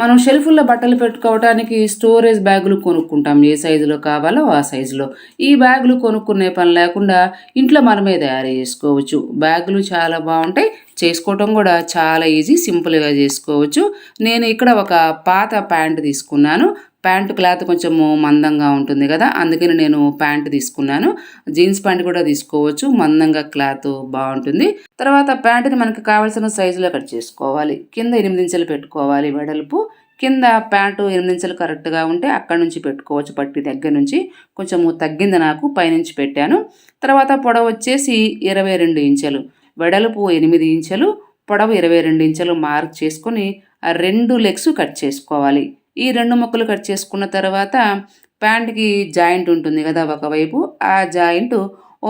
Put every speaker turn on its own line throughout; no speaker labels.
మనం షెల్ఫుల్లో బట్టలు పెట్టుకోవడానికి స్టోరేజ్ బ్యాగులు కొనుక్కుంటాం. ఏ సైజులో కావాలో ఆ సైజులో ఈ బ్యాగులు కొనుక్కునే పని లేకుండా ఇంట్లో మనమే తయారు చేసుకోవచ్చు. బ్యాగులు చాలా బాగుంటాయి. చేసుకోవటం కూడా చాలా ఈజీ సింపుల్గా చేసుకోవచ్చు. నేను ఇక్కడ ఒక పాత ప్యాంట్ తీసుకున్నాను. ప్యాంటు క్లాత్ కొంచెము మందంగా ఉంటుంది కదా అందుకని నేను ప్యాంట్ తీసుకున్నాను. జీన్స్ ప్యాంట్ కూడా తీసుకోవచ్చు మందంగా క్లాత్ బాగుంటుంది. తర్వాత ప్యాంటుని మనకు కావాల్సిన సైజులో కట్ చేసుకోవాలి. కింద ఎనిమిది ఇంచులు పెట్టుకోవాలి వెడల్పు. కింద ప్యాంటు ఎనిమిది ఇంచులు కరెక్ట్గా ఉంటే అక్కడ నుంచి పెట్టుకోవచ్చు పట్టి దగ్గర నుంచి. కొంచెము తగ్గింది నాకు పైనుంచి పెట్టాను. తర్వాత పొడవు వచ్చేసి ఇరవై రెండు ఇంచెలు. వెడల్పు ఎనిమిది ఇంచెలు పొడవు ఇరవై రెండు ఇంచెలు మార్క్ చేసుకొని రెండు లెగ్స్ కట్ చేసుకోవాలి. ఈ రెండు ముక్కలు కట్ చేసుకున్న తర్వాత ప్యాంట్కి జాయింట్ ఉంటుంది కదా ఒకవైపు ఆ జాయింట్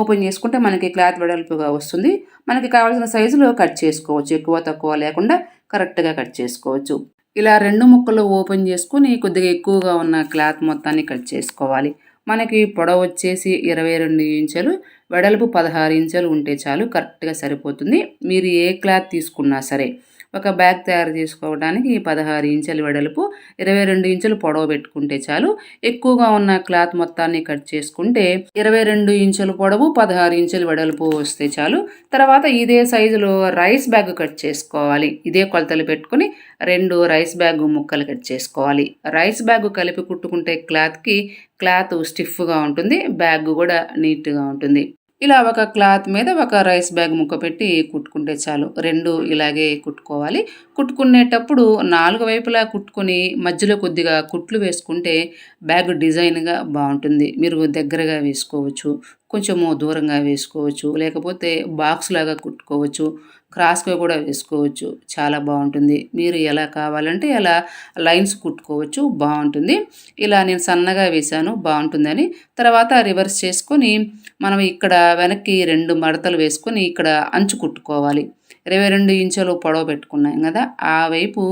ఓపెన్ చేసుకుంటే మనకి క్లాత్ వెడల్పుగా వస్తుంది. మనకి కావాల్సిన సైజులో కట్ చేసుకోవచ్చు ఎక్కువ తక్కువ లేకుండా కరెక్ట్గా కట్ చేసుకోవచ్చు. ఇలా రెండు ముక్కలు ఓపెన్ చేసుకుని కొద్దిగా ఎక్కువగా ఉన్న క్లాత్ మొత్తాన్ని కట్ చేసుకోవాలి. మనకి పొడవు వచ్చేసి ఇరవై రెండు ఇంచులు వెడల్పు పదహారు ఇంచులు ఉంటే చాలు కరెక్ట్గా సరిపోతుంది. మీరు ఏ క్లాత్ తీసుకున్నా సరే. ఒక బ్యాగ్ తయారు చేసుకోవడానికి పదహారు ఇంచుల వెడల్పు ఇరవై రెండు ఇంచులు పొడవు పెట్టుకుంటే చాలు. ఎక్కువగా ఉన్న క్లాత్ మొత్తాన్ని కట్ చేసుకుంటే ఇరవై రెండు ఇంచుల పొడవు పదహారు ఇంచుల వెడల్పు వస్తే చాలు. తర్వాత ఇదే సైజులో రైస్ బ్యాగ్ కట్ చేసుకోవాలి. ఇదే కొలతలు పెట్టుకుని రెండు రైస్ బ్యాగ్ ముక్కలు కట్ చేసుకోవాలి. రైస్ బ్యాగ్ కలిపి కుట్టుకుంటే క్లాత్కి క్లాత్ స్టిఫ్గా ఉంటుంది బ్యాగ్ కూడా నీట్గా ఉంటుంది. ఇలా ఒక క్లాత్ మీద ఒక రైస్ బ్యాగ్ ముక్క పెట్టి కుట్టుకుంటే చాలు. రెండు ఇలాగే కుట్టుకోవాలి. కుట్టుకునేటప్పుడు నాలుగు వైపులా కుట్టుకొని మధ్యలో కొద్దిగా కుట్లు వేసుకుంటే బ్యాగ్ డిజైన్గా బాగుంటుంది. మీరు దగ్గరగా వేసుకోవచ్చు కొంచెము దూరంగా వేసుకోవచ్చు లేకపోతే బాక్స్ లాగా కుట్టుకోవచ్చు. క్రాస్గా కూడా వేసుకోవచ్చు. చాలా బాగుంటుంది. మీరు ఎలా కావాలంటే అలా లైన్స్ కుట్టుకోవచ్చు. బాగుంటుంది. ఇలా నేను సన్నగా వేశాను. బాగుంటుందని. తర్వాత రివర్స్ చేసుకొని మనం ఇక్కడ వెనక్కి రెండు మడతలు వేసుకొని ఇక్కడ అంచు కుట్టుకోవాలి. ఇరవై రెండు ఇంచులు పొడవ పెట్టుకున్నాం కదా ఆ వైపు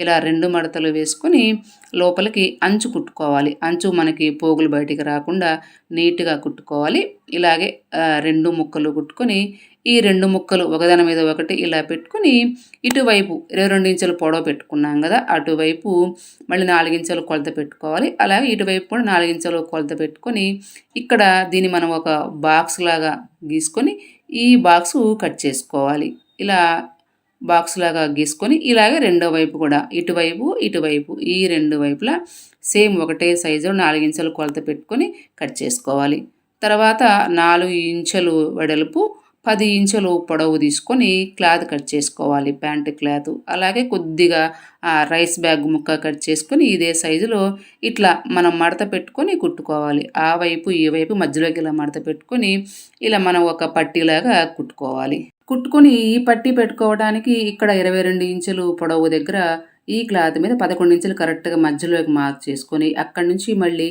ఇలా రెండు మడతలు వేసుకొని లోపలికి అంచు కుట్టుకోవాలి. అంచు మనకి పోగులు బయటికి రాకుండా నీట్గా కుట్టుకోవాలి. ఇలాగే రెండు ముక్కలు కుట్టుకొని ఈ రెండు ముక్కలు ఒకదాని మీద ఒకటి ఇలా పెట్టుకుని ఇటువైపు ఇరవై రెండు ఇంచులు పొడవ పెట్టుకున్నాం కదా అటువైపు మళ్ళీ నాలుగించలు కొలత పెట్టుకోవాలి. అలాగే ఇటువైపు కూడా నాలుగించలు కొలత పెట్టుకొని ఇక్కడ దీన్ని మనం ఒక బాక్స్ లాగా గీసుకొని ఈ బాక్సు కట్ చేసుకోవాలి. ఇలా బాక్స్ లాగా గీసుకొని ఇలాగే రెండో వైపు కూడా ఇటువైపు ఇటువైపు ఈ రెండు వైపులా సేమ్ ఒకటే సైజు నాలుగించలు కొలత పెట్టుకొని కట్ చేసుకోవాలి. తర్వాత నాలుగు ఇంచులు వెడల్పు పది ఇంచులు పొడవు తీసుకొని క్లాత్ కట్ చేసుకోవాలి ప్యాంట్ క్లాత్. అలాగే కొద్దిగా రైస్ బ్యాగ్ ముక్క కట్ చేసుకొని ఇదే సైజులో ఇట్లా మనం మడత పెట్టుకొని కుట్టుకోవాలి. ఆ వైపు ఈ వైపు మధ్యలోకి ఇలా మడత పెట్టుకొని ఇలా మనం ఒక పట్టీలాగా కుట్టుకోవాలి. కుట్టుకొని ఈ పట్టీ పెట్టుకోవడానికి ఇక్కడ ఇరవై రెండు ఇంచులు పొడవు దగ్గర ఈ క్లాత్ మీద పదకొండు ఇంచులు కరెక్ట్గా మధ్యలోకి మార్క్ చేసుకొని అక్కడి నుంచి మళ్ళీ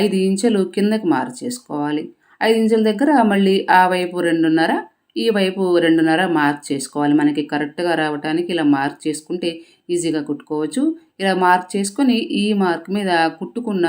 ఐదు ఇంచులు కిందకి మార్క్ చేసుకోవాలి. ఐదు ఇంచుల దగ్గర మళ్ళీ ఆ వైపు రెండున్నర ఈ వైపు రెండున్నర మార్క్ చేసుకోవాలి. మనకి కరెక్ట్గా రావడానికి ఇలా మార్క్ చేసుకుంటే ఈజీగా కుట్టుకోవచ్చు. ఇలా మార్క్ చేసుకొని ఈ మార్క్ మీద కుట్టుకున్న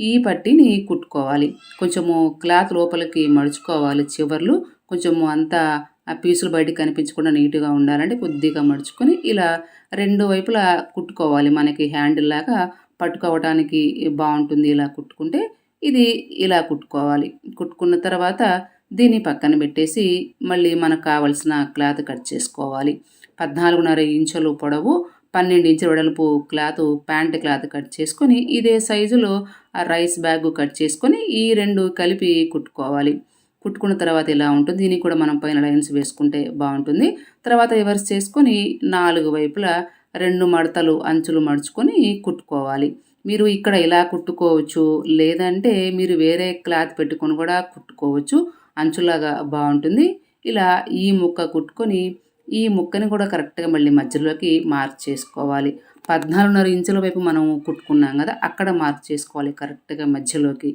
ఈ పట్టీని కుట్టుకోవాలి. కొంచెము క్లాత్ లోపలికి మడుచుకోవాలి చివర్లు. కొంచెము అంతా ఆ పీసులు బయటికి కనిపించకుండా నీట్గా ఉండాలంటే కొద్దిగా మడుచుకొని ఇలా రెండు వైపులా కుట్టుకోవాలి. మనకి హ్యాండిల్ లాగా పట్టుకోవడానికి బాగుంటుంది ఇలా కుట్టుకుంటే. ఇది ఇలా కుట్టుకోవాలి. కుట్టుకున్న తర్వాత దీన్ని పక్కన పెట్టేసి మళ్ళీ మనకు కావలసిన క్లాత్ కట్ చేసుకోవాలి. పద్నాలుగున్నర ఇంచులు పొడవు పన్నెండు ఇంచుల వెడల్పు క్లాత్ ప్యాంట్ క్లాత్ కట్ చేసుకొని ఇదే సైజులో ఆ రైస్ బ్యాగ్ కట్ చేసుకొని ఈ రెండు కలిపి కుట్టుకోవాలి. కుట్టుకున్న తర్వాత ఇలా ఉంటుంది? దీనికి కూడా మనం పైన లైన్స్ వేసుకుంటే బాగుంటుంది. తర్వాత రివర్స్ చేసుకొని నాలుగు వైపులా రెండు మడతలు అంచులు మడుచుకొని కుట్టుకోవాలి. మీరు ఇక్కడ ఇలా కుట్టుకోవచ్చు? లేదంటే మీరు వేరే క్లాత్ పెట్టుకొని కూడా కుట్టుకోవచ్చు. అంచులాగా బాగుంటుంది. ఇలా ఈ ముక్క కుట్టుకొని ఈ ముక్కని కూడా కరెక్ట్గా మళ్ళీ మధ్యలోకి మార్క్ చేసుకోవాలి. పద్నాలుగున్నర ఇంచుల వైపు మనం కుట్టుకున్నాం కదా అక్కడ మార్క్ చేసుకోవాలి కరెక్ట్గా మధ్యలోకి.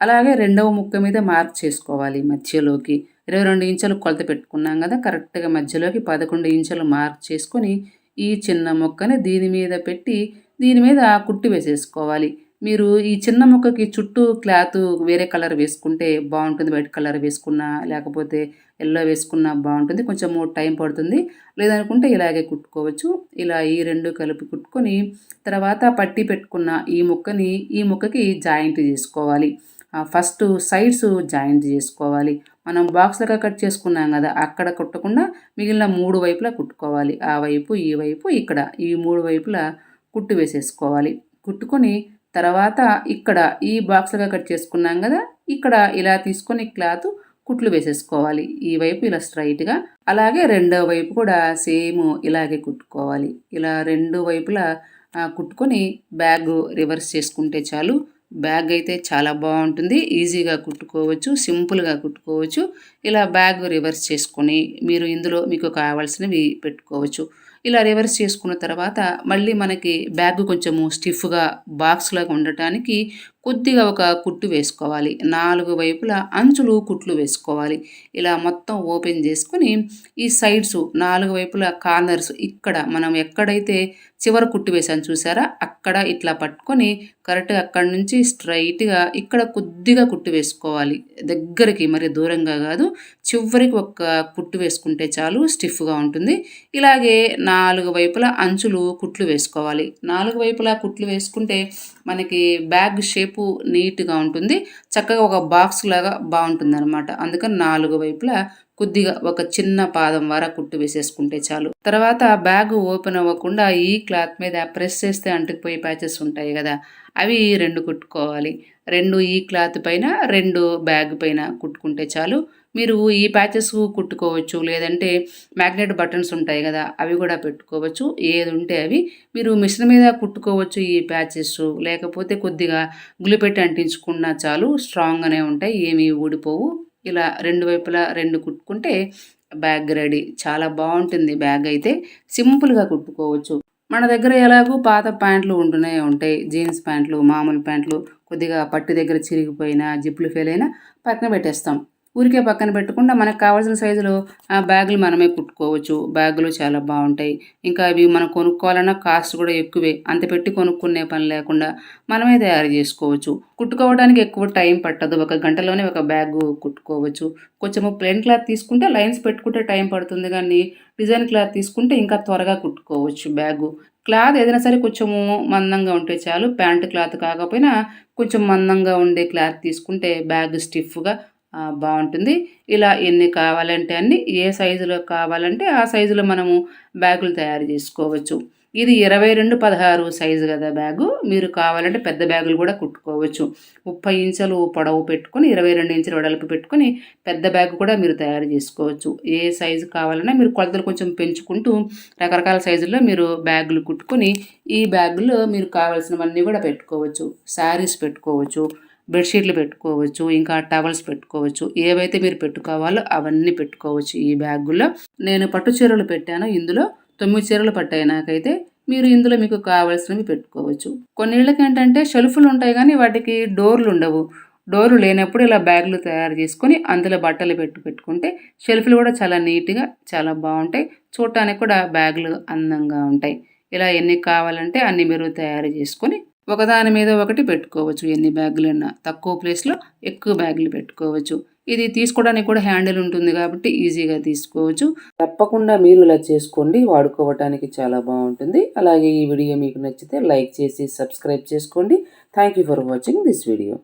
అలాగే రెండవ ముక్క మీద మార్క్ చేసుకోవాలి మధ్యలోకి. ఇరవై రెండు ఇంచులు కొలత పెట్టుకున్నాం కదా కరెక్ట్గా మధ్యలోకి పదకొండు ఇంచులు మార్క్ చేసుకొని ఈ చిన్న ముక్కని దీని మీద పెట్టి దీని మీద కుట్టి వేసేసుకోవాలి. మీరు ఈ చిన్న ముక్కకి చుట్టూ క్లాత్ వేరే కలర్ వేసుకుంటే బాగుంటుంది వైట్ కలర్ వేసుకున్నా లేకపోతే ఎల్లో వేసుకున్నా బాగుంటుంది. కొంచెం టైం పడుతుంది. లేదనుకుంటే ఇలాగే కుట్టుకోవచ్చు. ఇలా ఈ రెండు కలిపి కుట్టుకొని తర్వాత పట్టి పెట్టుకున్న ఈ ముక్కని ఈ ముక్కకి జాయింట్ చేసుకోవాలి. ఫస్ట్ సైడ్స్ జాయింట్ చేసుకోవాలి. మనం బాక్స్లుగా కట్ చేసుకున్నాం కదా అక్కడ కుట్టకుండా మిగిలిన మూడు వైపులా కుట్టుకోవాలి. ఆ వైపు ఈ వైపు ఇక్కడ ఈ మూడు వైపులా కుట్టు వేసేసుకోవాలి. కుట్టుకొని తర్వాత ఇక్కడ ఈ బాక్స్లుగా కట్ చేసుకున్నాం కదా ఇక్కడ ఇలా తీసుకొని క్లాత్ కుట్లు వేసేసుకోవాలి. ఈ వైపు ఇలా స్ట్రైట్గా అలాగే రెండో వైపు కూడా సేమ్ ఇలాగే కుట్టుకోవాలి. ఇలా రెండు వైపులా కుట్టుకొని బ్యాగ్ రివర్స్ చేసుకుంటే చాలు. బ్యాగ్ అయితే చాలా బాగుంటుంది. ఈజీగా కుట్టుకోవచ్చు సింపుల్గా కుట్టుకోవచ్చు. ఇలా బ్యాగ్ రివర్స్ చేసుకొని మీరు ఇందులో మీకు కావాల్సినవి పెట్టుకోవచ్చు. ఇలా రివర్స్ చేసుకున్న తర్వాత మళ్ళీ మనకి బ్యాగ్ కొంచెము స్టిఫ్గా బాక్స్ లాగా ఉండటానికి కొద్దిగా ఒక కుట్టు వేసుకోవాలి. నాలుగు వైపుల అంచులు కుట్లు వేసుకోవాలి. ఇలా మొత్తం ఓపెన్ చేసుకుని ఈ సైడ్స్ నాలుగు వైపుల కార్నర్స్ ఇక్కడ మనం ఎక్కడైతే చివర కుట్టు వేసాను చూసారా? అక్కడ ఇట్లా పట్టుకొని కరెక్ట్గా అక్కడ నుంచి స్ట్రైట్గా ఇక్కడ కొద్దిగా కుట్టు వేసుకోవాలి. దగ్గరికి మరి దూరంగా కాదు చివరికి ఒక కుట్టు వేసుకుంటే చాలు స్టిఫ్గా ఉంటుంది. ఇలాగే నాలుగు వైపుల అంచులు కుట్లు వేసుకోవాలి. నాలుగు వైపులా కుట్లు వేసుకుంటే మనకి బ్యాగ్ షేపు నీట్గా ఉంటుంది. చక్కగా ఒక బాక్స్ లాగా బాగుంటుంది అనమాట అందుకని నాలుగు వైపులా కొద్దిగా ఒక చిన్న పాదం వర కుట్టు వేసేసుకుంటే చాలు. తర్వాత బ్యాగ్ ఓపెన్ అవ్వకుండా ఈ క్లాత్ మీద ప్రెస్ చేస్తే అంటుకుపోయే ప్యాచెస్ ఉంటాయి కదా అవి రెండు కుట్టుకోవాలి. రెండు ఈ క్లాత్ పైన రెండు బ్యాగ్ పైన కుట్టుకుంటే చాలు. మీరు ఈ ప్యాచెస్ కుట్టుకోవచ్చు. లేదంటే మ్యాగ్నెట్ బటన్స్ ఉంటాయి కదా అవి కూడా పెట్టుకోవచ్చు. ఏది ఉంటే అవి మీరు మిషన్ మీద కుట్టుకోవచ్చు ఈ ప్యాచెస్ లేకపోతే కొద్దిగా గులిపెట్టి అంటించుకున్నా చాలు స్ట్రాంగ్గానే ఉంటాయి. ఏమీ ఊడిపోవు. ఇలా రెండు వైపులా రెండు కుట్టుకుంటే బ్యాగ్ రెడీ చాలా బాగుంటుంది బ్యాగ్ అయితే. సింపుల్గా కుట్టుకోవచ్చు. మన దగ్గర ఎలాగూ పాత ప్యాంట్లు ఉంటూనే ఉంటాయి. జీన్స్ ప్యాంట్లు మామూలు ప్యాంట్లు కొద్దిగా పట్టు దగ్గర చిరిగిపోయినా జిప్పులు ఫెయిల్ అయినా పక్కన పెట్టేస్తాం. ఊరికే పక్కన పెట్టకుండా మనకు కావాల్సిన సైజులో ఆ బ్యాగులు మనమే కుట్టుకోవచ్చు. బ్యాగులు చాలా బాగుంటాయి. ఇంకా అవి మనం కొనుక్కోవాలన్నా కాస్ట్ కూడా ఎక్కువే. అంత పెట్టి కొనుక్కునే పని లేకుండా మనమే తయారు చేసుకోవచ్చు. కుట్టుకోవడానికి ఎక్కువ టైం పట్టదు. ఒక గంటలోనే ఒక బ్యాగ్ కుట్టుకోవచ్చు. కొంచెము ప్లెయిన్ క్లాత్ తీసుకుంటే లైన్స్ పెట్టుకుంటే టైం పడుతుంది కానీ డిజైన్ క్లాత్ తీసుకుంటే ఇంకా త్వరగా కుట్టుకోవచ్చు బ్యాగు. క్లాత్ ఏదైనా సరే కొంచెము మందంగా ఉంటే చాలు. ప్యాంటు క్లాత్ కాకపోయినా కొంచెం మందంగా ఉండే క్లాత్ తీసుకుంటే బ్యాగ్ స్టిఫ్గా బాగుంటుంది. ఇలా ఎన్ని కావాలంటే అన్ని ఏ సైజులో కావాలంటే ఆ సైజులో మనము బ్యాగులు తయారు చేసుకోవచ్చు. ఇది ఇరవై రెండు పదహారు సైజు కదా బ్యాగు. మీరు కావాలంటే పెద్ద బ్యాగులు కూడా కుట్టుకోవచ్చు. ముప్పై ఇంచులు పొడవు పెట్టుకొని ఇరవై రెండు ఇంచులు వెడల్పు పెట్టుకొని పెద్ద బ్యాగ్ కూడా మీరు తయారు చేసుకోవచ్చు. ఏ సైజు కావాలన్నా మీరు కొలతలు కొంచెం పెంచుకుంటూ రకరకాల సైజుల్లో మీరు బ్యాగులు కుట్టుకొని ఈ బ్యాగులో మీరు కావాల్సినవన్నీ కూడా పెట్టుకోవచ్చు. శారీస్ పెట్టుకోవచ్చు. బెడ్షీట్లు పెట్టుకోవచ్చు ఇంకా టవల్స్ పెట్టుకోవచ్చు. ఏవైతే మీరు పెట్టుకోవాలో అవన్నీ పెట్టుకోవచ్చు ఈ బ్యాగుల్లో నేను పట్టు చీరలు పెట్టాను. ఇందులో తొమ్మిది చీరలు పట్టాయి నాకైతే. మీరు ఇందులో మీకు కావాల్సినవి పెట్టుకోవచ్చు. కొన్నిళ్ళకి ఏంటంటే షెల్ఫ్లు ఉంటాయి కానీ వాటికి డోర్లు ఉండవు. డోర్లు లేనప్పుడు ఇలా బ్యాగులు తయారు చేసుకొని అందులో బట్టలు పెట్టు పెట్టుకుంటే షెల్ఫ్లు కూడా చాలా నీట్గా చాలా బాగుంటాయి. చూడటానికి కూడా బ్యాగులు అందంగా ఉంటాయి. ఇలా ఎన్ని కావాలంటే అన్ని మీరు తయారు చేసుకొని ఒకదాని మీద ఒకటి పెట్టుకోవచ్చు. ఎన్ని బ్యాగులన్నా తక్కువ ప్లేస్లో ఎక్కువ బ్యాగులు పెట్టుకోవచ్చు. ఇది తీసుకోవడానికి కూడా హ్యాండిల్ ఉంటుంది కాబట్టి ఈజీగా తీసుకోవచ్చు. తప్పకుండా మీరు ఇలా చేసుకోండి. వాడుకోవటానికి చాలా బాగుంటుంది. అలాగే ఈ వీడియో మీకు నచ్చితే లైక్ చేసి సబ్స్క్రైబ్ చేసుకోండి. Thank you for watching this video